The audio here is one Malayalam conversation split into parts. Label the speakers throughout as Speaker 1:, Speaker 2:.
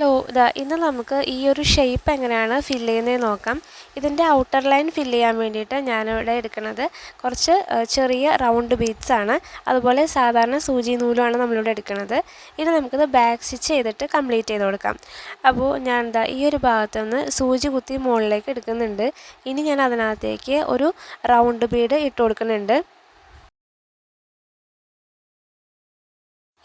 Speaker 1: ഹലോ ഇതാ ഇന്ന് നമുക്ക് ഈ ഒരു ഷേപ്പ് എങ്ങനെയാണ് ഫില്ല് ചെയ്യുന്നത് നോക്കാം. ഇതിന്റെ ഔട്ടർ ലൈൻ ഫില്ല് ചെയ്യാൻ വേണ്ടിയിട്ട് ഞാനിവിടെ എടുക്കുന്നത് കുറച്ച് ചെറിയ റൗണ്ട് ബീറ്റ്സ് ആണ്. അതുപോലെ സാധാരണ സൂചി നൂലുമാണ് നമ്മളിവിടെ എടുക്കുന്നത്. ഇനി നമുക്കിത് ബാക്ക് സ്റ്റിച്ച് ചെയ്തിട്ട് കംപ്ലീറ്റ് ചെയ്ത് കൊടുക്കാം. അപ്പോൾ ഞാൻ എന്താ ഈ ഒരു ഭാഗത്ത് നിന്ന് സൂചി കുത്തി മുകളിലേക്ക് എടുക്കുന്നുണ്ട്. ഇനി ഞാൻ അതിനകത്തേക്ക് ഒരു റൗണ്ട് ബീഡ് ഇട്ട് കൊടുക്കുന്നുണ്ട്.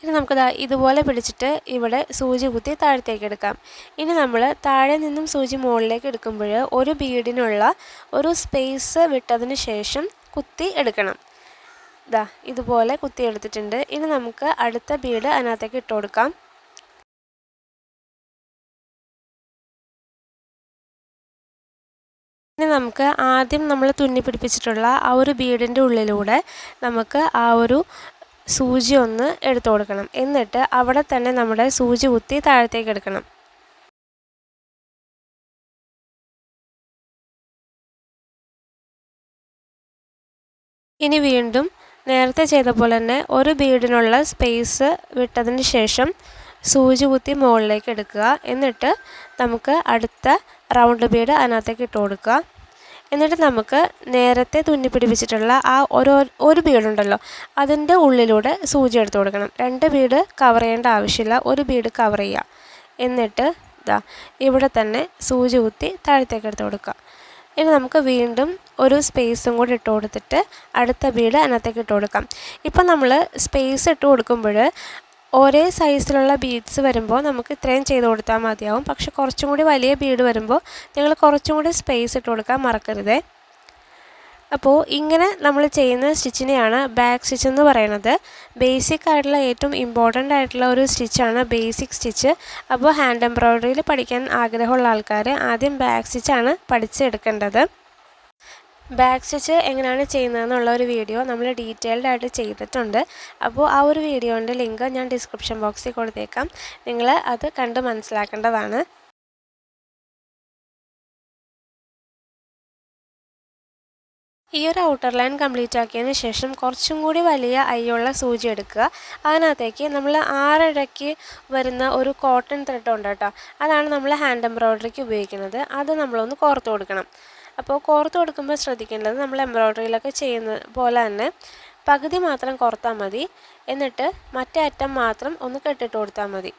Speaker 1: ഇനി നമുക്കിതാ ഇതുപോലെ പിടിച്ചിട്ട് ഇവിടെ സൂചി കുത്തി താഴത്തേക്ക് എടുക്കാം. ഇനി നമ്മൾ താഴെ നിന്നും സൂചി മുകളിലേക്ക് എടുക്കുമ്പോൾ ഒരു ബീഡിനുള്ള ഒരു സ്പേസ് വിട്ടതിന് ശേഷം കുത്തി എടുക്കണം. ഇതാ ഇതുപോലെ കുത്തി എടുത്തിട്ടുണ്ട്. ഇനി നമുക്ക് അടുത്ത ബീഡ് അതിനകത്തേക്ക് ഇട്ട് കൊടുക്കാം. ഇനി നമുക്ക് ആദ്യം നമ്മൾ തുന്നി പിടിപ്പിച്ചിട്ടുള്ള ആ ഒരു ബീഡിന്റെ ഉള്ളിലൂടെ നമുക്ക് ആ ഒരു സൂചി ഒന്ന് എടുത്തു കൊടുക്കണം. എന്നിട്ട് അവിടെ തന്നെ നമ്മുടെ സൂചി കുത്തി താഴത്തേക്ക് എടുക്കണം. ഇനി വീണ്ടും നേരത്തെ ചെയ്ത പോലെ തന്നെ ഒരു ബീഡിനുള്ള സ്പേസ് വിട്ടതിന് ശേഷം സൂചി കുത്തി മുകളിലേക്ക് എടുക്കുക. എന്നിട്ട് നമുക്ക് അടുത്ത റൗണ്ട് ബീഡ് അതിനകത്തേക്ക് ഇട്ട് കൊടുക്കുക. എന്നിട്ട് നമുക്ക് നേരത്തെ തുന്നി പിടിപ്പിച്ചിട്ടുള്ള ആ ഒരു ഒരു ബീഡുണ്ടല്ലോ അതിന്റെ ഉള്ളിലൂടെ സൂചി എടുത്തു കൊടുക്കണം. രണ്ട് ബീഡ് കവർ ചെയ്യേണ്ട ആവശ്യമില്ല ഒരു ബീഡ് കവർ ചെയ്യുക എന്നിട്ട് ഇതാ ഇവിടെ തന്നെ സൂചി കുത്തി താഴത്തേക്ക് എടുത്തു കൊടുക്കുക. ഇനി നമുക്ക് വീണ്ടും ഒരു സ്പേസും കൂടി ഇട്ട് കൊടുത്തിട്ട് അടുത്ത ബീഡ് അതിനകത്തേക്ക് ഇട്ട് കൊടുക്കാം. ഇപ്പം നമ്മൾ സ്പേസ് ഇട്ട് കൊടുക്കുമ്പോൾ ഒരേ സൈസിലുള്ള ബീഡ്സ് വരുമ്പോൾ നമുക്ക് ഇത്രയും ചെയ്ത് കൊടുത്താൽ മതിയാവും. പക്ഷെ കുറച്ചും കൂടി വലിയ ബീഡ് വരുമ്പോൾ നിങ്ങൾ കുറച്ചും കൂടി സ്പേസ് ഇട്ട് കൊടുക്കാൻ മറക്കരുത്. അപ്പോൾ ഇങ്ങനെ നമ്മൾ ചെയ്യുന്ന സ്റ്റിച്ചിനെയാണ് ബാക്ക് സ്റ്റിച്ച് എന്ന് പറയുന്നത് ബേസിക് ആയിട്ടുള്ള ഏറ്റവും ഇമ്പോർട്ടന്റ് ആയിട്ടുള്ള ഒരു സ്റ്റിച്ചാണ് ബേസിക് സ്റ്റിച്ച് അപ്പോൾ ഹാൻഡ് എംബ്രോയ്ഡറിയിൽ പഠിക്കാൻ ആഗ്രഹമുള്ള ആൾക്കാർ ആദ്യം ബാക്ക് സ്റ്റിച്ചാണ് പഠിച്ചെടുക്കേണ്ടത്. ബാക്ക് സ്റ്റിച്ച് എങ്ങനെയാണ് ചെയ്യുന്നതെന്നുള്ള ഒരു വീഡിയോ നമ്മൾ ഡീറ്റെയിൽഡ് ആയിട്ട് ചെയ്തിട്ടുണ്ട്. അപ്പോൾ ആ ഒരു വീഡിയോന്റെ ലിങ്ക് ഞാൻ ഡിസ്ക്രിപ്ഷൻ ബോക്സിൽ കൊടുത്തേക്കാം. നിങ്ങൾ അത് കണ്ട് മനസ്സിലാക്കേണ്ടതാണ്. ഈ ഒരു ഔട്ടർ ലൈൻ കംപ്ലീറ്റ് ആക്കിയതിന് ശേഷം കുറച്ചും കൂടി വലിയ അയ്യുള്ള സൂചി എടുക്കുക. അതിനകത്തേക്ക് നമ്മൾ ആറരയ്ക്ക് വരുന്ന ഒരു കോട്ടൺ ത്രെഡ് ഉണ്ട് കേട്ടോ. അതാണ് നമ്മൾ ഹാൻഡ് എംബ്രോയ്ഡറിക്ക് ഉപയോഗിക്കുന്നത്. അത് നമ്മളൊന്ന് കോർത്ത് കൊടുക്കണം. അപ്പോൾ കോർത്ത് കൊടുക്കുമ്പോൾ ശ്രദ്ധിക്കേണ്ടത് നമ്മൾ എംബ്രോയ്ഡറിയിലൊക്കെ ചെയ്യുന്ന പോലെ തന്നെ പകുതി മാത്രം കോർത്താൽ മതി. എന്നിട്ട് മറ്റേ അറ്റം മാത്രം ഒന്ന് കെട്ടിട്ട് കൊടുത്താൽ മതി.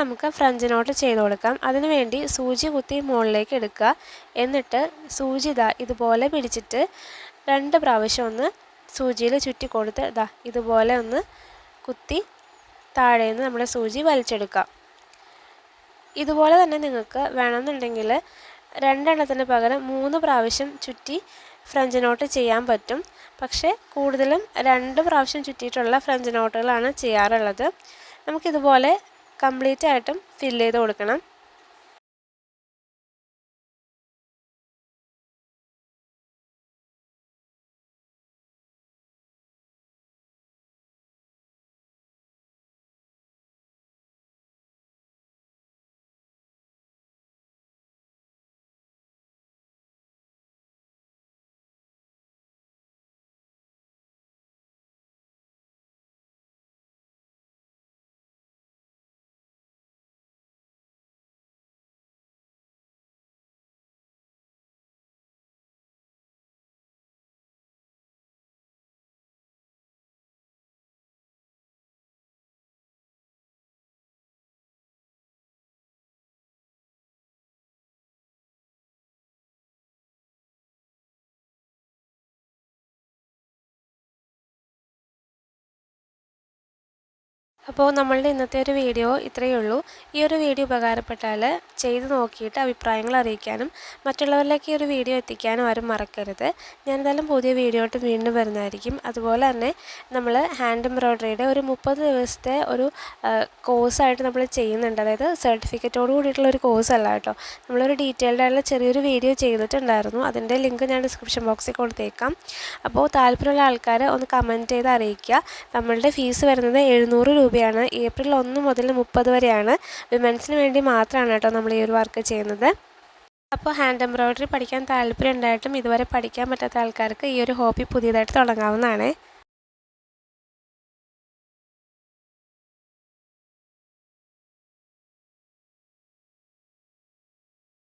Speaker 1: നമുക്ക് ഫ്രഞ്ച് നോട്ട് ചെയ്ത് കൊടുക്കാം. അതിനുവേണ്ടി സൂചി കുത്തി മുകളിലേക്ക് എടുക്കുക. എന്നിട്ട് സൂചി ഇതാ ഇതുപോലെ പിടിച്ചിട്ട് രണ്ട് പ്രാവശ്യം ഒന്ന് സൂചിയിൽ ചുറ്റി കൊടുത്ത് ഇതാ ഇതുപോലെ ഒന്ന് കുത്തി താഴെ നിന്ന് നമ്മുടെ സൂചി വലിച്ചെടുക്കാം. ഇതുപോലെ തന്നെ നിങ്ങൾക്ക് വേണമെന്നുണ്ടെങ്കിൽ രണ്ടെണ്ണത്തിന് പകരം മൂന്ന് പ്രാവശ്യം ചുറ്റി ഫ്രഞ്ച് നോട്ട് ചെയ്യാൻ പറ്റും. പക്ഷേ കൂടുതലും രണ്ട് പ്രാവശ്യം ചുറ്റിയിട്ടുള്ള ഫ്രഞ്ച് നോട്ടുകളാണ് ചെയ്യാറുള്ളത്. നമുക്കിതുപോലെ കംപ്ലീറ്റ് ആയിട്ടും ഫില്ല് ചെയ്ത് കൊടുക്കണം. അപ്പോൾ നമ്മളുടെ ഇന്നത്തെ ഒരു വീഡിയോ ഇത്രയേ ഉള്ളൂ. ഈ ഒരു വീഡിയോ ഉപകാരപ്പെട്ടാൽ ചെയ്ത് നോക്കിയിട്ട് അഭിപ്രായങ്ങൾ അറിയിക്കാനും മറ്റുള്ളവരിലേക്ക് ഈ ഒരു വീഡിയോ എത്തിക്കാനും ആരും മറക്കരുത്. ഞാൻ എന്തായാലും പുതിയ വീഡിയോ ആയിട്ട് വീണ്ടും വരുന്നതായിരിക്കും. അതുപോലെ തന്നെ നമ്മൾ ഹാൻഡ് എംബ്രോയ്ഡറിയുടെ ഒരു മുപ്പത് ദിവസത്തെ ഒരു കോഴ്സായിട്ട് നമ്മൾ ചെയ്യുന്നുണ്ട്. അതായത് സർട്ടിഫിക്കറ്റോട് കൂടിയിട്ടുള്ള ഒരു കോഴ്സ് അല്ല കേട്ടോ. നമ്മളൊരു ഡീറ്റെയിൽഡ് ആയിട്ടുള്ള ചെറിയൊരു വീഡിയോ ചെയ്തിട്ടുണ്ടായിരുന്നു. അതിന്റെ ലിങ്ക് ഞാൻ ഡിസ്ക്രിപ്ഷൻ ബോക്സിൽ കൊടുത്തേക്കാം. അപ്പോൾ താല്പര്യമുള്ള ആൾക്കാർ ഒന്ന് കമന്റ് ചെയ്ത് അറിയിക്കുക. നമ്മളുടെ ഫീസ് വരുന്നത് എഴുന്നൂറ് രൂപ രൂപയാണ്. ഏപ്രിൽ ഒന്ന് മുതൽ മുപ്പത് വരെയാണ്. വിമൻസിന് വേണ്ടി മാത്രമാണ് കേട്ടോ നമ്മൾ ഈ ഒരു വർക്ക് ചെയ്യുന്നത്. അപ്പോൾ ഹാൻഡ് എംബ്രോയ്ഡറി പഠിക്കാൻ താല്പര്യം ഉണ്ടായിട്ടും ഇതുവരെ പഠിക്കാൻ പറ്റാത്ത ആൾക്കാർക്ക് ഈ ഒരു ഹോബി പുതിയതായിട്ട് തുടങ്ങാവുന്നതാണ്.